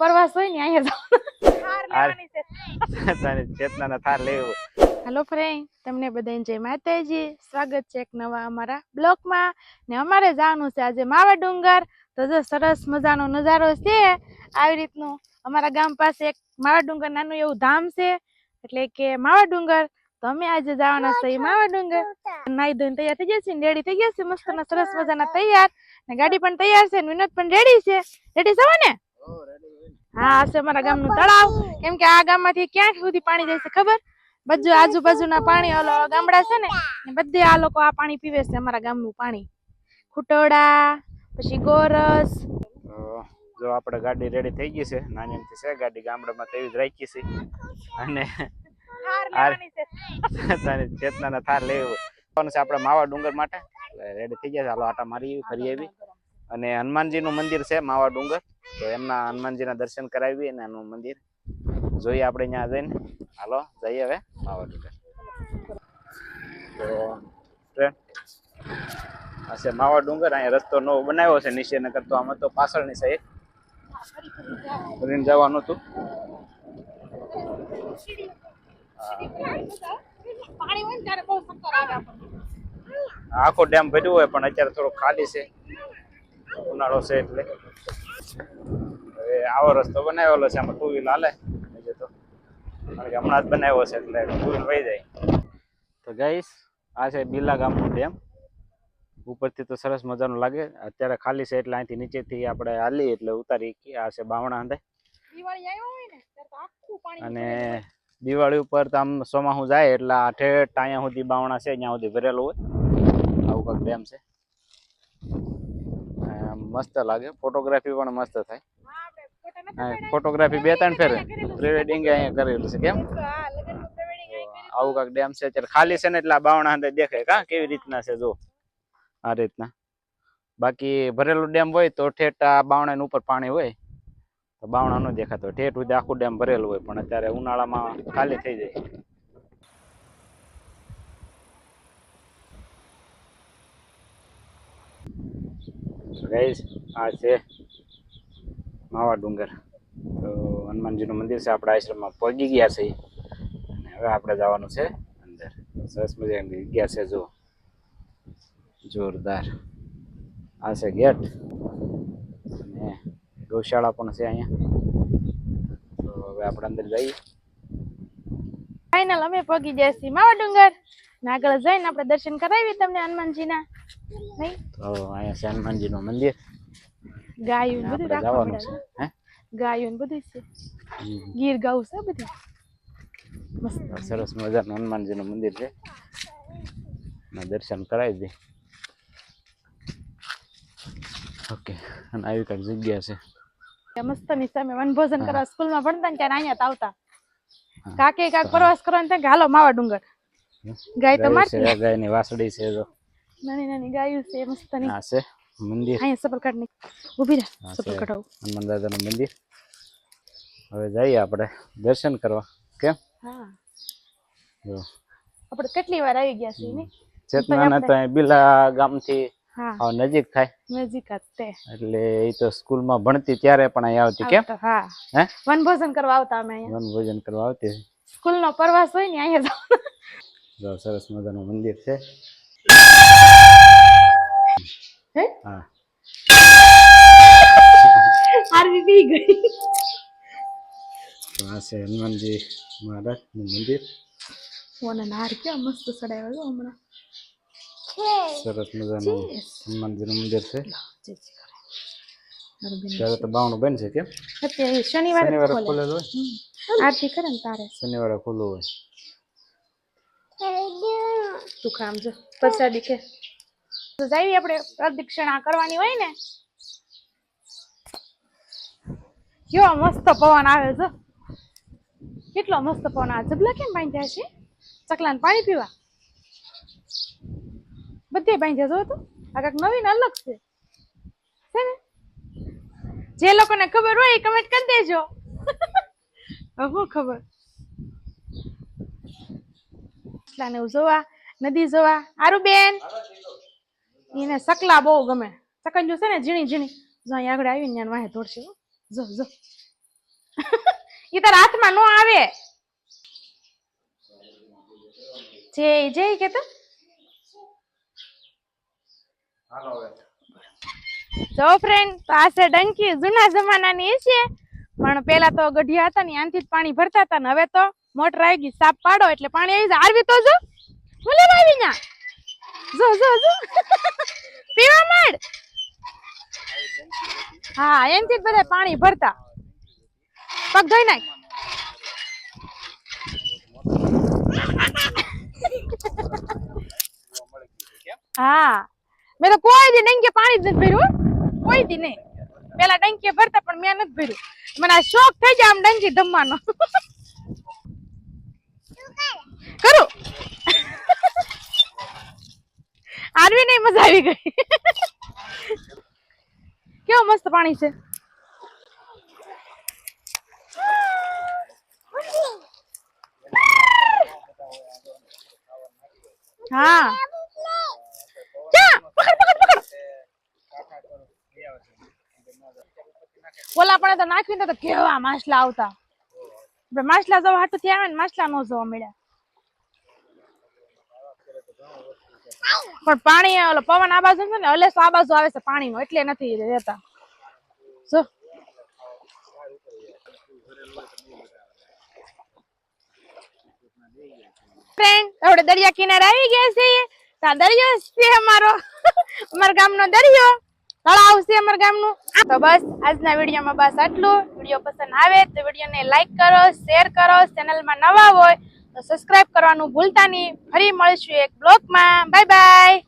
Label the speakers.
Speaker 1: પ્રવાસ હોય ને અહીંયા
Speaker 2: ચેતનાના થાર લેવો.
Speaker 1: હેલો ફ્રેન્ડ તમને બધાને જય માતાજી. સ્વાગત છે એક નવા અમારા બ્લોકમાં. ને અમારે જવાનું છે આજે માવા ડુંગર. તો જો સરસ મજાનો નજારો છે. આવી રીતનું અમારા ગામ પાસે એક માવા ડુંગર નાનું એવું ધામ છે. એટલે કે માવા ડુંગર. તો અમે આજે જવાના છે ઈ માવા ડુંગર. નાઈ ધોઈને તૈયાર થઈ ગયા છે ને રેડી થઈ ગયા છે મસ્ત સરસ મજાના તૈયાર. ને ગાડી પણ તૈયાર છે વિનોદ પણ રેડી છે. રેડી થવા ને હા આ છે અમારા ગામનું તળાવ. કેમ કે આ ગામમાંથી ક્યાં સુધી પાણી જાય છે ખબર? બધું આજુબાજુના પાણી ઓલો ગામડા છે ને બધે આ લોકો આ પાણી પીવે છે અમારા ગામનું પાણી. ખુટોડા પછી ગોરસ.
Speaker 2: જો આપણે ગાડી રેડી થઈ ગઈ છે નાની એમથી છે ગાડી ગામડામાં તેવી જ રાખી છે. અને ચેતના ચેતનાના થાર લેવો છે આપણે માવા ડુંગર માટે રેડી થઈ ગયા છે. હાલો આટા મારી ફરી આવી. અને હનુમાનજીનું મંદિર છે માવા ડુંગર. તો એમના હનુમાનજીના દર્શન કરાવી અને એનું મંદિર જોઈએ આપણે ત્યાં જઈને. હાલો જઈએ હવે માવા ડુંગર. તો friend, આ માવા ડુંગર અહીંયા રસ્તો નવો બનાવ્યો છે નીચે નકર તો આમાં તો પાછળની સાઈડ કરીને જવાનું હતું. આખો ડેમ ભર્યું હોય પણ અત્યારે થોડો ખાલી છે. ઉનાળો છે એટલે. હવે આવો રસ્તો બનાવેલો છે આમાં ટુ વ્હીલ હાલે તો કારણ કે હમણાં જ બનાવ્યો છે એટલે ટુ વ્હીલ વહી જાય. તો ગાઈશ આ છે બિલા ગામનો ડેમ. ઉપરથી તો સરસ મજાનું લાગે. અત્યારે ખાલી છે એટલે અહીંથી નીચેથી આપણે હાલી એટલે ઉતારી કે આ છે બાવણા અંદે અને દિવાળી ઉપર તો આમ ચોમાસું જાય એટલે આ ઠેઠ અહીંયા સુધી બાવણા છે ત્યાં સુધી ભરેલું હોય. આવું કંઈક ડેમ છે. મસ્ત લાગે. ફોટોગ્રાફી પણ મસ્ત થાય. ફોટોગ્રાફી બે ત્રણ ફેર. પ્રી વેડિંગ અહીંયા કરેલું છે કેમ? આવું કાંક ડેમ છે અત્યારે. ખાલી છે ને એટલે આ બાવણા અંદર દેખાય. કા? કેવી રીતના છે જો આ રીતના. બાકી ભરેલું ડેમ હોય તો ઠેઠ આ બાવણા ઉપર પાણી હોય. તો બાવણા ન દેખાતો ઠેઠ સુધી આખું ડેમ ભરેલું હોય. પણ અત્યારે ઉનાળામાં ખાલી થઈ જાય. ગાઈસ આ છે માવા ડુંગર. તો હનુમાનજીનું મંદિર છે, આપણા આશ્રમમાં પહોંચી ગયા છે અને હવે આપણે જવાનું છે અંદર. સરસ મજાની જગ્યા છે જો જોરદાર. આ છે ગેટ. અને ગૌશાળા પણ છે અહીંયા. તો હવે આપણે અંદર જઈએ.
Speaker 1: ફાઇનલ અમે પગી ગયા છીએ માવા ડુંગર. આગળ જઈને આપણે દર્શન કરાવીએ તમને હનુમાનજીના.
Speaker 2: તો અહીંયા છે હનુમાનજીનું મંદિર.
Speaker 1: ગાયું ને બધું
Speaker 2: આપણે છે હે?
Speaker 1: ગાયું બધું છે? ગીર ગાઉ છે બધું? મસ્ત.
Speaker 2: સરસ મજાનું હનુમાનજીનું મંદિર છે. દર્શન કરાવી દે. ઓકે અને આવી કાંઈક જગ્યા છે.
Speaker 1: મસ્તની સામે વનભોજન. કરવા સ્કૂલમાં ભણતા ને ત્યારે અહીંયા આવતા. કાકે કાક પ્રવાસ કરવાનો હાલો માવા ડુંગર? ગાય તો મારતી.
Speaker 2: ગાયની વાસળી છે જો
Speaker 1: નાની નાની ગાયું છે મસ્તની
Speaker 2: આ છે મંદિર
Speaker 1: અહીંયા સફર કાઢની ઊભી રહે
Speaker 2: હા,
Speaker 1: સફર
Speaker 2: છે.
Speaker 1: કઢાવું
Speaker 2: હનુમાન દાદાનું મંદિર હવે જઈએ આપણે દર્શન કરવા કેમ?
Speaker 1: હા
Speaker 2: જો।
Speaker 1: આપણે કેટલી વાર આવી ગયા છીએ ને
Speaker 2: ચેતનાના તો અહીં બિલા ગામથી
Speaker 1: હા.
Speaker 2: આવ નજીક થાય.
Speaker 1: નજીક જ તે.
Speaker 2: એટલે એ તો સ્કૂલમાં ભણતી ત્યારે પણ અહીં આવતી કેમ?
Speaker 1: આવતા, હા.
Speaker 2: હે?
Speaker 1: વનભોજન કરવા આવતા અમે અહીંયા.
Speaker 2: વનભોજન કરવા આવતી.
Speaker 1: સ્કૂલ નો પ્રવાસ હોય ને અહીંયા જવાનું
Speaker 2: જો સરસ મજાનું મંદિર છે.
Speaker 1: હે?
Speaker 2: હા.
Speaker 1: આરવી બી ગઈ.
Speaker 2: તો આ છે હનુમાનજી મહારાજનું મંદિર.
Speaker 1: ઓને નાર કેવા મસ્ત સડાવ્યો છો હમણાં.
Speaker 2: સરસ મજાનું. હનુમાનજીનું મંદિર છે. ત્યારે તો બાવણું બંધ છે કેમ?
Speaker 1: અત્યારે શનિવારે
Speaker 2: શનિવારે
Speaker 1: ખોલે.
Speaker 2: હોય?
Speaker 1: આરતી કરે ને તારે.
Speaker 2: શનિવારે ખુલ્લું હોય.
Speaker 1: તું ખામ જો, પ્રસાદી કે. તો જઈએ આપણે પ્રદક્ષિણા કરવાની હોય ને. કેવો મસ્ત પવન આવે છે કેટલો મસ્ત પવન આવે. જબલા કેમ બાંધ્યા છે? ચકલાને પાણી પીવા. બધે બાંધ્યા જો તો. આ કાંઈક નવીન અલગ છે. છે ને? જે લોકોને ખબર હોય એ કમેન્ટ કરી દેજો. હવે શું ખબર ને એવું જોવા નદી જોવા. આરું બેન? એને સકલા બહુ ગમે. સકંજુ છે ને ઝીણી ઝીણી. જો અહીં આગળ આવીને ત્યાં વાહે દોડશે જો જો. એ તારા હાથમાં નો આવે. જય જય કે તો
Speaker 2: હાલો
Speaker 1: જો ફ્રેન્ડ તો આ છે ડંકી. જૂના જમાનાની છે પણ પેલા તો ગઢિયા હતા ને આનથી જ પાણી ભરતા હતા ને હવે તો મોટર આવી ગઈ, સાપ પાડો એટલે પાણી આવી જાય. આરવી તો જો. લેવા આવી ના જો જો જો. પીવા માંડ. હા, એનથી જ બધા પાણી ભરતા. પગ ધોઈ નાખ. હા. મેં તો કોઈ દી ડંકી પાણી જ નથી ભર્યું કોઈ દી નહીં. પેલા ડંકી ભરતા, પણ મેં નથી ભર્યું. મને આ શોખ થઈ જાય આમ ડંકી ધમવાનો કરું આરવી નહીં, મજા આવી ગઈ. કેવું મસ્ત પાણી છે. હા. ઓલા પણ તો નાખીને તો કેવા માછલા આવતા. માછલા જોવા હાટું થી આવે ને, માછલા નો જોવા મળ્યા. પણ પાણી, ઓલો પવન આ બાજુ છે ને અલેસો આ બાજુ આવે છે પાણીનો એટલે નથી રહેતા. જો. ફ્રેન્ડ આપણે દરિયા કિનારે આવી ગયા છીએ. ત્યાં દરિયો છે અમારો. અમારા ગામનો દરિયો. તળાવ છે અમારા ગામનું. તો બસ, આજના વિડીયોમાં બસ આટલું. વીડિયો પસંદ આવે તો વિડીયોને લાઈક કરો શેર કરો ચેનલમાં નવા હોય સબસ્ક્રાઇબ કરવાનું ભૂલતા નહીં. ફરી મળીશું એક બ્લોગમાં બાય બાય